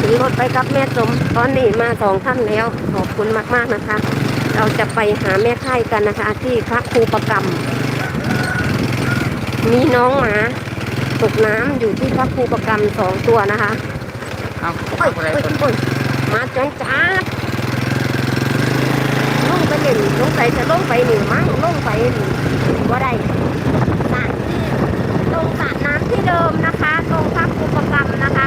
ถึงรถไปกับแม่สมตอนนี้มาสองท่านแล้ว ขอบคุณมากๆนะคะ เราจะไปหาแม่ไข่กันนะคะ ที่พระครูประกรรม มีน้องหมาตกน้ำอยู่ที่พระครูประกรรมสองตัวนะคะเอาโอ้ยเอาอะไรโอ้ยคนโอ้ยมาจังจ้าดลงไปเล่นลงไปจะลงไปหนึ่งมั้งลงไปหนึ่งว่าได้สระที่ลงสระน้ำที่เดิมนะคะ ตรงพักอุปกรรมนะคะ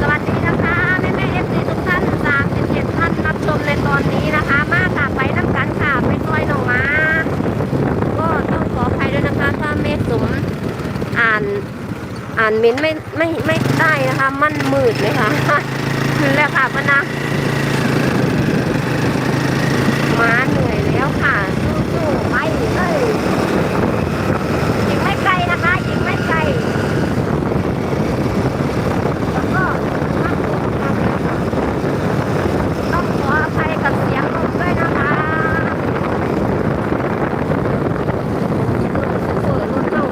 สวัสดีนะคะแม่แม่เอฟซีทุกท่านสามสิบเจ็ดท่านรับชมในตอนนี้นะคะ มาค่ะไปน้ำกันค่ะไปซอยหนองมาก็ต้องขออภัยด้วยนะคะถ้าแม่สมอ่าน อ่านเม้นไม่ไม่ไม่ได้นะคะ มันมืดเลยค่ะคือแล้วค่ะพะนะมาเหนื่อยแล้วค่ะ สู้ๆไปเลยยิงไม่ไกลนะคะยิงไม่ไกลแล้วก็ต้องขออภัยกับเสียงลมด้วยนะคะสู้ๆรุ่นเรา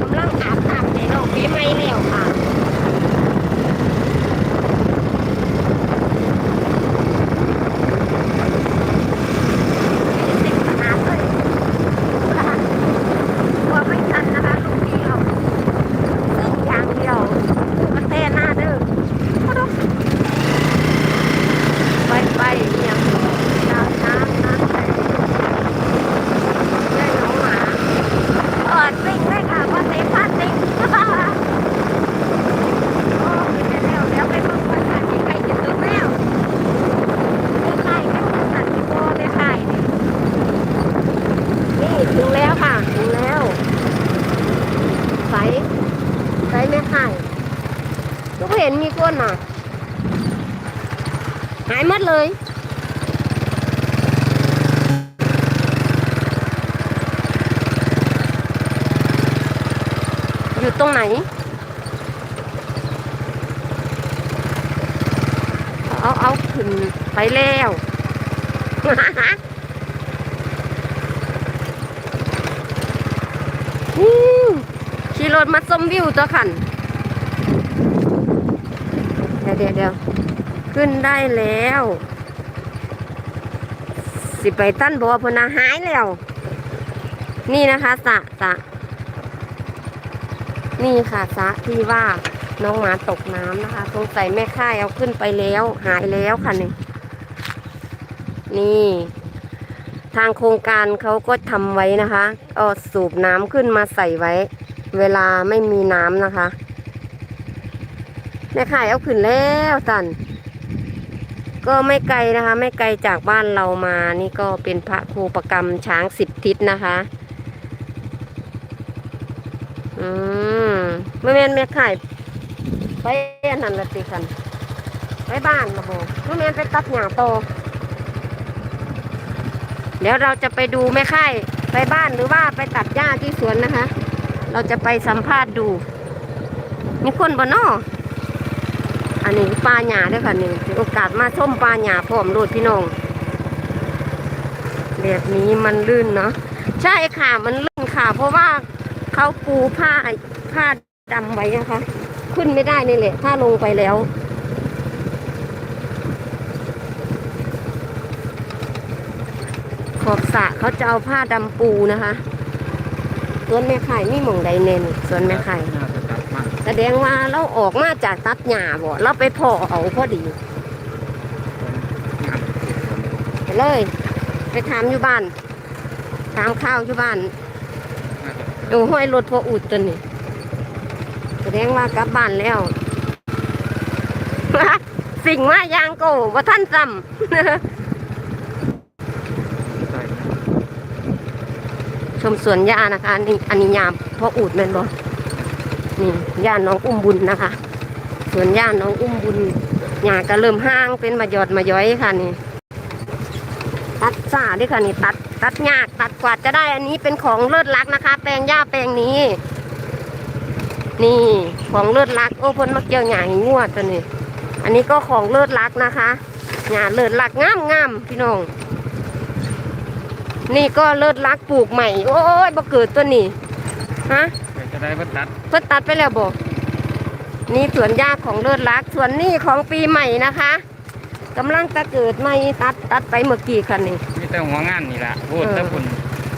กำลังอาบน้ำในโลกนี้ไม่แล้วค่ะ ติดขนาดเลยกลัวไม่ทันนะคะลูกพี่เอาซึ่งอย่างเดียวมันเต้หน้าเด้อไปไปเนี่ยน้ำน้ำน้ำไปได้น้องหมาเปิดวิ่งเลยค่ะว่าเตะพลาดติงโอ้ยไปแล้วแล้วไปเบิ่งว่าสัตว์ที่ใครจะถึงแล้วไม่ใช่แค่สัตว์ที่โบไม่ใช่เนี่ย นี่ถึงแล้วค่ะ ถึงแล้วใสใสไม่หายทุกเห็นมีก้นอะ หายหมดเลย อยู่ตรงไหนเอาเอาขึ้นไปแล้วขี่รถมาชมวิวตัวขันเดี๋ยวเดี๋ยวเดี๋ยวขึ้นได้แล้ว สิไปตั้นบัวพนาหายแล้ว นี่นะคะสะสะ นี่ค่ะสระที่ว่าน้องหมาตกน้ำนะคะสงสัยแม่ค่ายเอาขึ้นไปแล้ว หายแล้วค่ะนี่นี่ ทางโครงการเขาก็ทำไว้นะคะเอาสูบน้ำขึ้นมาใส่ไว้ เวลาไม่มีน้ำนะคะ แม่ขายเอาขึ้นแล้วสันก็ไม่ไกลนะคะ ไม่ไกลจากบ้านเรามา นี่ก็เป็นพระครูประกรรมช้างสิบทิศนะคะ อืม ไม่แม่นแม่ขายไปอันนั้นละสิคันไปบ้านระโบไม่แม่นไปตัดหญ้าโต เดี๋ยวเราจะไปดูแม่ค่ายไปบ้านหรือว่าไปตัดหญ้าที่สวนนะคะ เราจะไปสัมภาษณ์ดูมีคนบ่นออันนี้ปลาหยาด้วยค่ะนี่โอกาสมาชมปลาหยาพร้อมโลดพี่น้องแบบนี้มันลื่นเนาะใช่ค่ะมันลื่นค่ะ เพราะว่าเขาปูผ้าผ้า ดำไว้นะคะ ขึ้นไม่ได้นี่แหละ ถ้าลงไปแล้ว ขอบสะเขาจะเอาผ้าดำปูนะคะส่วนแม่ไข่ไม่หมองใดเน้นส่วนแม่ไข่แสดงว่าเราออกมาจากตัดหญ้าบ่เราไปพ่อเอาพอดีไปเลย ไปถามอยู่บ้านถามข้าวอยู่บ้านดูห้อยรถพออุดตัวนี้ ดงว่ากลับบ้านแล้ว สิ่งว่ายางโกว่าท่านจำชมสวนหญ้านะคะอันนี้อันนี้ยามพ่ออูดแม่นบ่นี่ย่าน้องอุ้มบุญนะคะสวนหญ้าน้องอุ้มบุญหญ้าก็เริ่มห้างเป็นมาหยอดมาย้อยค่ะนี่ตัดซ่าด้วยค่ะนี่ตัดตัดยากตัดกว่าจะได้อันนี้เป็นของเลิศลักนะคะ แปลงหญ้าแปลงนี้ นี่ของเลิศลักษณ์โอ้เพ้นมาเกี่ยวหญ้าให้งวดตัวนี้ อันนี้ก็ของเลิศลักษณ์นะคะหญ้าเลิศลักษณ์งามงามๆพี่น้อง นี่ก็เลิศลักษณ์ปลูกใหม่ โอ้ยบ่เกิดตัวนี้ฮะเดี๋ยวจะได้วัดตัดเพิ่นตัดไปแล้วบ่นี่สวนหญ้าของเลิศรักส่วนนี่ของปีใหม่นะคะกำลังจะเกิดใหม่ตัดตัดไปเมื่อกี้คันนี้มีแต่หัวงานนี่แหละพูดเออแต่คุณ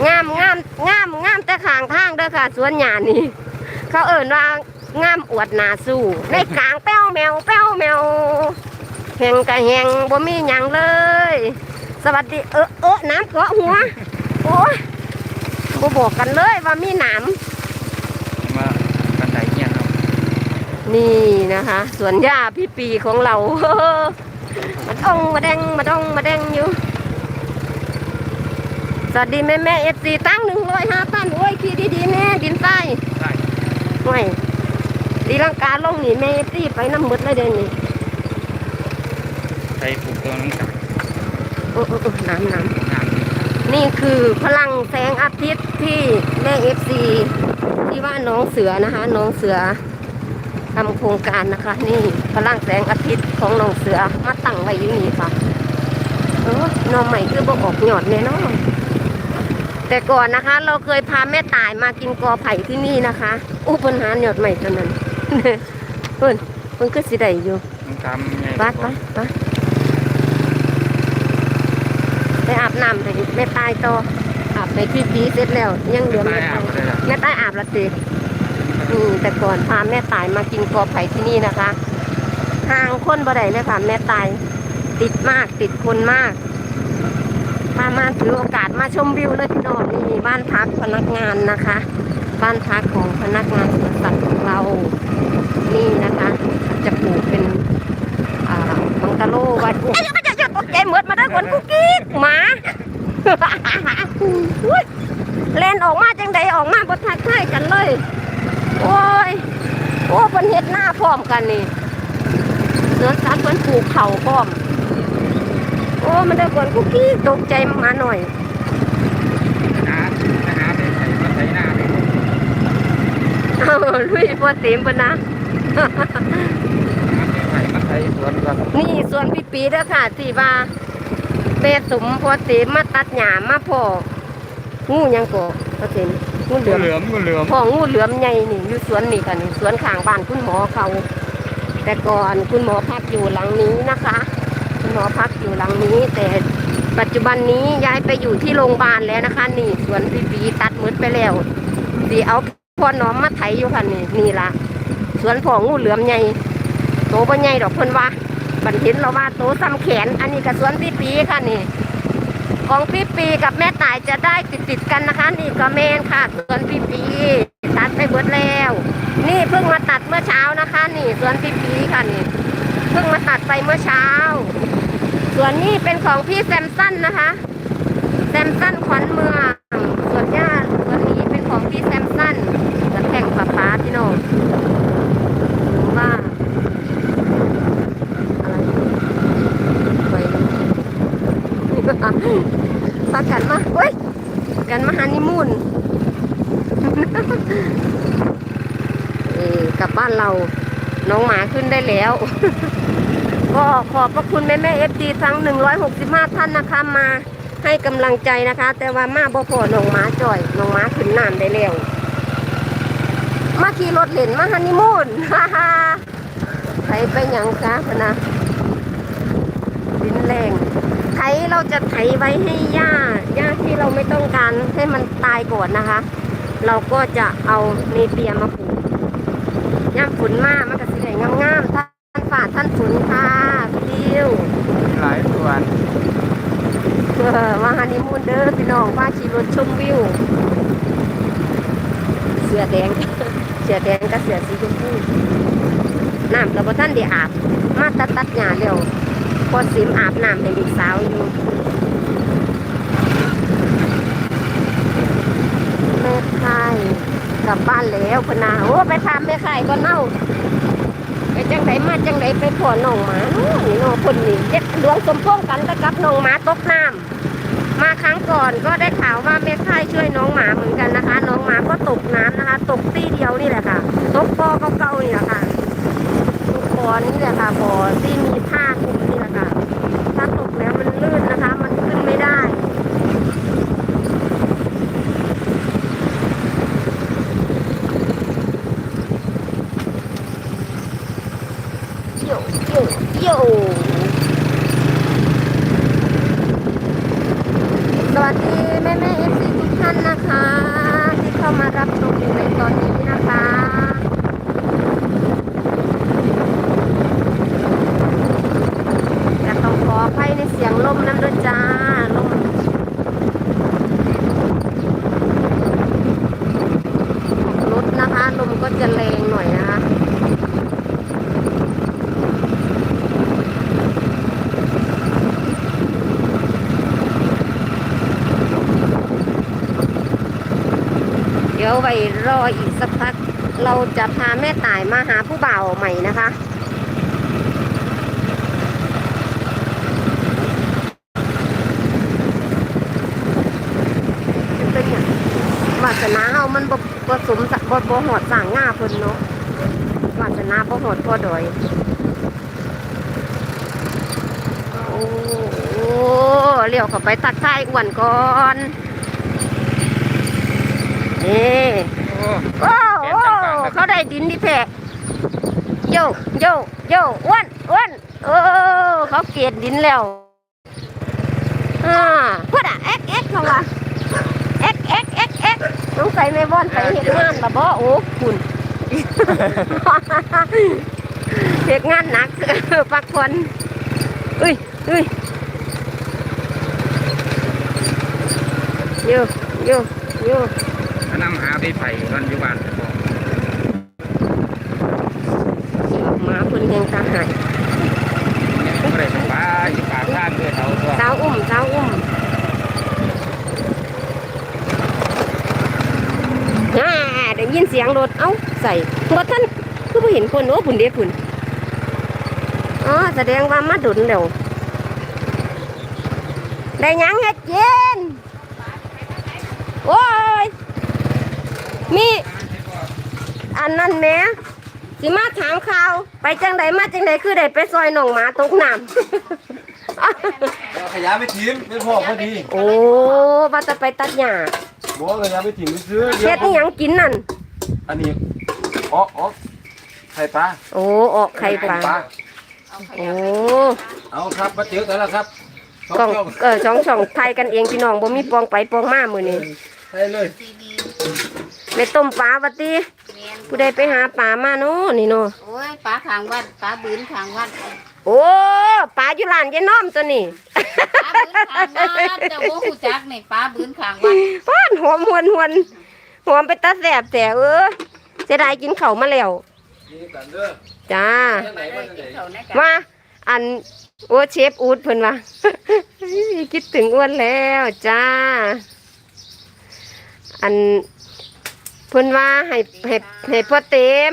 งามงามงามงามแต่ข้างทางเด้อค่ะ สวนหญ้านี่ เขาเอิ่นว่างามอวดหนาสู้ในกลางแป้วแมวแป้วแมวแหงกะแหงบ่มีหยังเลย สวัสดีเออเออน้ำเกาะหัวโอ้ยบ่บอกกันเลยว่ามีหนามมาบันไดเงียนเนาะนี่นะคะสวนหญ้าพี่ปีของเรามาดองมาแดงมาดองมาแดงอยู่สวัสดีแม่แม่เอฟซีตั้งหนึ่งร้อยห้าพันโอ้ยขี่ดีๆแม่ดินใต้ ได้ห่วยตีลังกาลงนี่แม่เอฟซีไปน้ำหมดเลยเดี๋ยวนี้ใส่ปลูกตัวน้ำกับโอ้โอ้โอ้น้ำน้งานนี่ำนี่คือพลังแสงอาทิตย์ที่แม่เอฟซีที่ว่าน้องเสือนะคะ น้องเสือทำโครงการนะคะ นี่พลังแสงอาทิตย์ของน้องเสือมาตั้งไว้อยู่นี่ค่ะเออน้องใหม่คือบอกออกหยอดแน่นอน แต่ก่อนนะคะ เราเคยพาแม่ตายมากินกอไผ่ที่นี่นะคะอู้ปัญหาหยอดใหม่เท่านั้นเพิ่นเพิ่นก็สิได้อยู่ต้องทำไงวัดไปไปไปอาบน้ำไปแม่ตายต่ออาบไปพี่ปีเสร็จแล้วยังเหลือไม่แม่อาตายบเลยล่ะแม่ตายอาบละสิอืมแต่ก่อนพาแม่ตายมากินกอไผ่ที่นี่นะคะห่างคนบ่ได้เลยค่ะแม่ตายติดมากติดคนมาก พามาถือโอกาสมาชมวิวเลยพี่น้องนี่บ้านพักพนักงานนะคะ บ้านพักของพนักงานสวนสัตว์ของเรานี่นะคะ จะปลูกเป็นบังกะโลไว้โอ้ยจะจะตกใจเหมือดมาได้คนกุ๊กกิ๊กหมาเล่นออกมาจังใดออกมาบนทักทายกันเลย โอ้ยโอ้เป็นเห็ดหน้าพร้อมกันนี่สือสัตว์เป็นปลูกเข่าพร้อม มันได้คนกุ๊กกิ๊กตกใจมาหน่อยหาหาไปใส่มาใส่หน้าไปเอาลุยพอเต็มปะนะมาใส่มาใส่สวนก่อนนี่ส่วนพี่ปีเด้อค่ะที่ว่าเปสมพอเต็มมาตัดหญ้ามาพองูหยังก็พอเต็มงูเหลืกูอมเหลือมกูเหลือมพ่องูเหลือมใหญ่นี่อยู่สวนนี่ค่ะนี่สวนข้างบ้านคุณหมอเขา แต่ก่อนคุณหมอพักอยู่หลังนี้นะคะคุณ หอพักอยู่หลังนี้ แต่ปัจจุบันนี้ย้ายไปอยู่ที่โรงพยาบาลแล้วนะคะ นี่สวนพี่ปีตัดมืดไปแล้วสีเอาพ่อน้อมมาไถอยู่ค่ะนี่นี่ละสวนพ่องูเหลือมใหญ่โตบ่ใหญ่ดอกเพิ่นว่าบันเห็นเราว่าโตซ้ำแขน อันนี้กับสวนพี่ปีค่ะนี่ของพี่ปีกับแม่ตายจะได้ติดติดกันนะคะ นี่ก็แมนค่ะสวนพี่ปีตัดไปเบิดแล้ว นี่เพิ่งมาตัดเมื่อเช้านะคะ นี่สวนพี่ปีค่ะนี่เพิ่งมาตัดไปเมื่อเช้า ส่วนนี้เป็นของพี่แซมสันนะคะแซมสันขวัญเมืองส่วนย่าส่วนนี้เป็นของพี่แซมสันจะแข่งป้าป้าพี่น้องหรือว่าอะไรไปปากันมาเฮ้ยกันมาฮันนีมูนเออกลับบ้านเราน้องหมาขึ้นได้แล้ว ก็ขอบพระคุณแม่แม่เอฟดีทั้ง 165 ท่านนะคะมาให้กำลังใจนะคะ แต่ว่ามาบ่พอน้องหมาจ่อยน้องหมาขึ้นน้ำได้แล้วมาขี่รถเล่นมาฮันนีมูนฮ่าฮ่าใครไปยังคะพนะดินแรงไถเราจะไถไว้ให้หญ้าหญ้าที่เราไม่ต้องการให้มันตายก่อนนะคะ เราก็จะเอาเนเปียมาปลูกย่ามฝนมากมันก็สิได้งามๆท่านฝ่าท่านฝนค่ะพี่ดิว หลายส่วน เออมาฮันนีมูนเด้อพี่น้องว่าขี่รถชมวิว เสือแดง เสือแดงกับเสือสีชมพูน้ำเราบ่ท่านได้อาบ มาตัดตัดหญ้าเร็วพอสิมอาบน้ำให้ลูกสาวอยู่แม่ค่กลับบ้านแล้วพนาโอ้ไปทำแม่ค่ก็เน่า ไปจังไดมาจังไดไปพ่อน้องหมานี่น้องคนนี้เจ็ดดวงสมพงกันไปกับน้องหมาตกน้ำมาครั้งก่อนก็ได้ข่าวว่าแม่ค่ายช่วยน้องหมาเหมือนกันนะคะ น้องหมาก็ตกน้ำนะคะ ตกตีเดียวนี่แหละค่ะ ตกปอเก่าๆนี่แหละค่ะตกปอนี่แหละค่ะปอที่มีผ้าคลุมนี่แหละค่ะถ้าตกแล้วมันลื่นนะคะ มันขึ้นไม่ได้ น โยโยโยสวัสดีแม่แม่เอฟซีทุกท่านนะคะ ที่เข้ามารับชมอยู่ในตอนนี้นะคะจะต้องขออภัยในเสียงลมนั้นด้วยจ้าลมรถนะคะลมก็จะแรงหน่อยนะคะ เดี๋ยวไว้รออีกสักพัก เราจะพาแม่ต่ายมาหาผู้บ่าวใหม่นะคะ เป็นอย่างวาสนาเฮามันบผสมสักบ่บ่หอดสั่งง่าเพิ่นเนาะวาสนาบ่หอดพ่อดอยโอ้โหเลี้ยวเข้าไปตักทายอ้วนก่อน นี่โอ้โอ้โหเขาได้ดินดิแพะโยโยโยอ้วนอ้วนโอ้เขาเกลียดดินแล้วอ่าพูดอะเอ็กเอ็กเขาว่าเอ็กเอ็กเอ็กเอ็กน้องใส่ไม่บอนไปเห็ดงานละบ่โอ้คุณเห็ดงานหนักพักผ่อนอุ้ยอุ้ยโยโยโย นำหาไปไผ่กันอยู่บ้านบ่หมาเพิ่นยังตาหายเนี่ยบ่ได้ไปป่าอยู่ป่าข้างด้วยเขาตัวเช้าอุ้มเช้าอุ้มอ่าได้ยินเสียงรถ เอ้า ใส่รถท่านคือบ่เห็นคนโอ้ผุนเด้ผุนอ๋อแสดงว่ามาดุนเดี๋ยวได้หยังเฮ็ดเย็นโอ้ย มี อันนั้นแหม่สิมาถามข่าว ไปจังใดมาจังใดคือได้ไปซอยหนองหมาตกน้ำ เอาขยะไปทิ้งไม่พอพอดีโอ้ว่าจะไปตัดหญ้าบอกว่าขยะไปทิ้งไปซื้อเฮ็ดนี่ยังกินนั่น อันนี้อ๋ออ๋อไข่ปลาโอ้ออกไข่ปลา โอ้ เอาครับมาเจอกันแล้วครับสองกล่องช่องเออสองช่องไทยกันเองพี่น้องบ่มีปองไปปองมามื้อนี้ ใช่เลย ไปต้มปลาวัดติผู้ใดไปหาปลามาเนาะนี่เนาะโอ้ยปลาขางวัดปลาบืนขางวัดโอ้ปลาอยู่ร้านยายน้อมตัวนี้ปลาบืนขางวัดเจ้าโอ้หูจักนี่ปลาบืนขางวัดป้านหอมหวนหวนหอมไปตาแสบแต่เออเสียดายกินข้าวมาแล้วนี่กันเด้อจ้าทางไหนได้มาทางไหนกินเขาวในกันว่าอันโอ้เชฟอูดเพิ่นว่า คิดถึงอ้วนแล้วจ้า อัน เพิ่นว่าให้ให้ให้พ่อเต็ม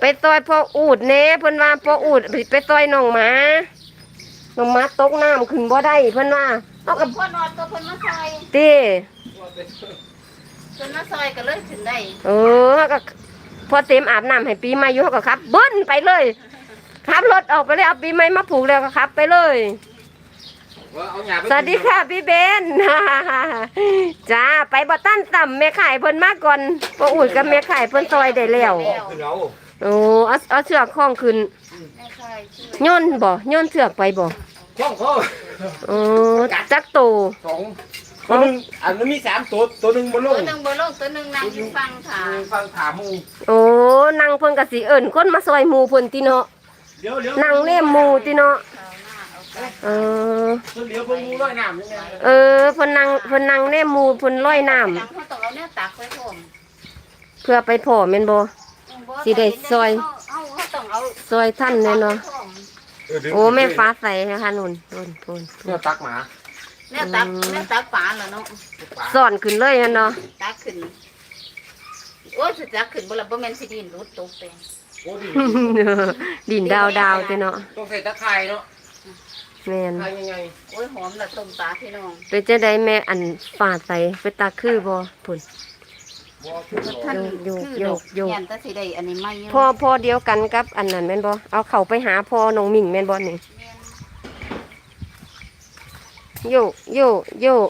ไปซอยพ่ออูดเน่เพิ่นว่าพ่ออูดไปซอยน้องหมาน้องหมาตกน้ำขึ้นบ่ได้เพิ่นว่าเอากับพ่อนอนก็เพิ่นมาซอยตีเพิ่นมาซอยก็เลยถึงได้เออเขาก็พอเต็มอาบน้ำให้ปีใหม่อยู่เขาก็ขับเบิ้นไปเลยขับรถออกไปเลยเอาปีใหม่มาผูกแล้วก็ขับไปเลย สวัสดีค่ะพี่เบนจ้าไปบ่ตั้นต่ำแม่ขายเพิ่นมาก่อนปอูดกับแม่ขายเพิ่นซอยได้แล้วขึ้นเอาโอ้เอาเอาเสือกคล้องขึ้นแม่ซอยชื่อโย่นบ่โย่นเสือกไปบ่ช่องเขาโอ้จักโตสองตัวหนึงอันนี้มีสามตัวตัวหนึ่งบนลตัวงหนึงบ่ลงตัวหนึงนั่งอยู่ฟังค่ะฟังถามมูโอ้นางเพิ่นก็สิเอิ้นคนมาซอยหมู่เพิ่นติเนาะเดี๋ยวเดี๋ยวนางแนมหมู่ติเนาะ เอาหน้าเอาไปเออเดี๋ยวเพิ่งมูร้อยน้ำยังไงเออเพิ่นนั่งเพิ่นนั่งแนมหมู่เพิ่นลอยน้ำหลังเขาต้องเอาเนี่ยตักไว้พร้อมเพื่อไปพ่อแม่นบ่ สิได้ซอย เอาเขาต้องเอาซอยท่านแน่เนาะไว้พร้อมโอ้แม่ฟ้าใสนะคะนุ่นนุ่นนุ่นเนื้อตักหมาเนี่ยตักเนี่ยตักปลาเหรอเนาะสอนขึ้นเลยนั่นเนาะตักขึ้นโอ้ยสิตักขึ้นบ่ล่ะบ่แม่นสิดินรุดตกเตงโอ้ดิดินดาวดาวๆเจ้เนาะต้องใส่ตะไคร้เนาะ แม่นไคร้ยังไงโอ้ยหอมละต้มปลาพี่น้องเป็นจะได้แม่อันฟ้าใสไปตาคือบ่พุ่นบอกคือท่านโยกคือโยดกโยก ยันแตะสิได้อันนี้ไม่อยู่พ่อพ่อเดียวกันกับอันนั้นแม่นบ่เอาเข้าไปหาพ่อน้องมิ่งแม่นบ่นี่โยกโยกโยก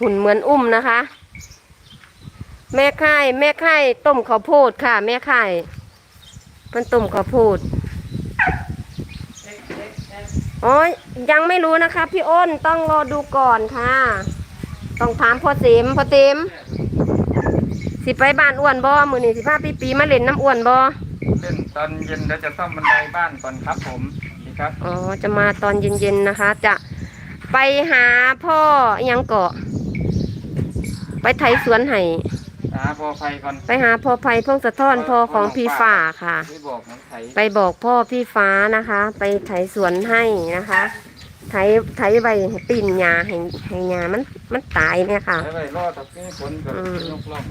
หุ่นเหมือนอุ้มนะคะ แม่ค่ายแม่ค่ายต้มข้าวโพดค่ะ แม่ค่ายเพิ่นต้มข้าวโพด โอ้ยยังไม่รู้นะคะ พี่อ้นต้องรอดูก่อนค่ะ ต้องถามพ่อเต็มพ่อเต็มสิไปบ้านอ้วนบ่มือนี่สิพาปีปีมาเล่นน้ำอ้วนบ่เล่นตอนเย็นแล้วจะซ่อมบันไดบ้านก่อนครับผมนี่ครับอ๋อจะมาตอนเย็นๆนะคะ จะไปหาพ่ออิหยังเกาะ ไปไถสวนให้ หาพอไฟก่อนไปหาพ่อไผ่พงสะท้อนพ่อของพี่ฝ่าค่ะที่บอกน้องไถไปบอกพ่อพี่ฟ้านะคะ ไปไถสวนให้นะคะไถไถใบให้ปีนหญ้าให้ให้หญ้ามันมันตายเนี่ยค่ะไว้ไว้รอตักนี้ฝนกับอืม ยกล่อง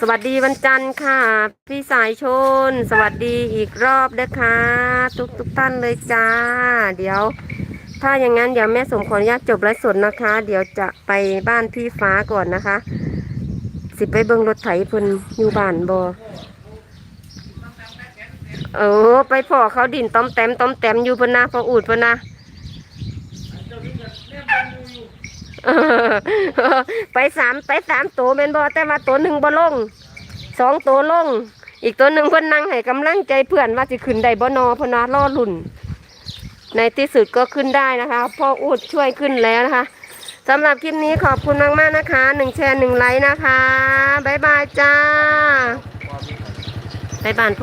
สวัสดีวันจันทร์ค่ะ พี่สายชน สวัสดีอีกรอบนะคะ ทุกทุกท่านเลยจ้า เดี๋ยว ถ้าอย่างนั้นเดี๋ยวแม่สมขออนุญาตจบไลฟ์สดนะคะ เดี๋ยวจะไปบ้านพี่ฟ้าก่อนนะคะ สิไปเบิ่งรถไถเพิ่นอยู่บ้านบอเออไปพอเขาดินต้อมแต้มต้อมแต้มอยู่เพิ่นนะพออูดเพิ่นนะไปสามไปสามตัวแม่นบอแต่ว่าตัวหนึ่งบ่ลงสองตัวลง อีกตัวหนึ่งเพิ่นนั่งให้กำลังใจเพื่อนว่าสิขึ้นได้บ่นอเพนนะรอลุ่น ในที่สุดก็ขึ้นได้นะคะพ่ออูดช่วยขึ้นแล้วนะคะ สำหรับคลิปนี้ขอบคุณมากๆนะคะหนึ่งแชร์หนึ่งไลค์นะคะ บ๊ายบายจ้าไปบ้านพ่อ